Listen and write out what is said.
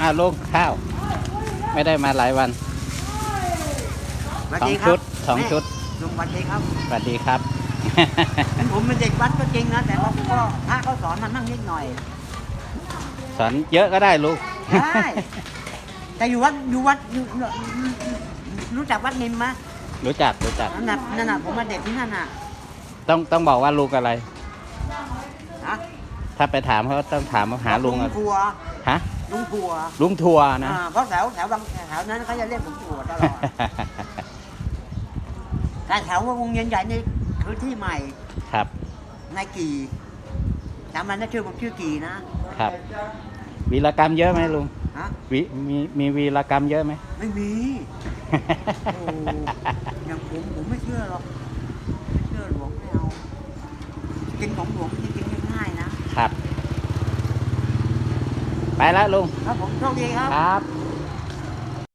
อ้าวลุงข้าว ไม่ได้มาหลายวันสวัสสองดีครัชุบดสองชุดลุงสวัสดีครับสวัสดีครับ ผมเป็นเด็กวัดก็จริงนะ แต่ว่าก็พระเขาสอนมันมั่งนิดหน่อย สอนเยอะก็ได้ลุงได้แต่อยู่วัดอยู่วัดอยู่รู้จักวัดนิมไหมรู้จักรู้จักนั่นน่ะนั่นน่ะผมมาเด็กที่นั่นน่ะต้องต้องบอกว่าลุงอะไรฮะ ถ้าไปถามเขาต้องถามว่าหาลุงลุอะงทัวร์ฮะลุงทัวร์ลุงทัวร์นะ อ่า เพราะแถวแถวบางแถวนั้นเขาจะเรียกผมทัวร์ตลอด แต่แถววงเวียนใหญ่นี่คือที่ใหม่ครับนายกีจำมันนะชื่อผมชื่อกีนะครับ วีรกรรมเยอะไหมลุงฮะวิมีมีวีรกรรมเยอะไหม ไม่มี โอ้อย่างผมผมไม่เชื่อหรอกไม่เชื่อหลวงไม่เอากินของหลวงนี่กินง่ายๆนะ ครับ ไปแล้วลุง ครับผมโชคดีครับ ครับ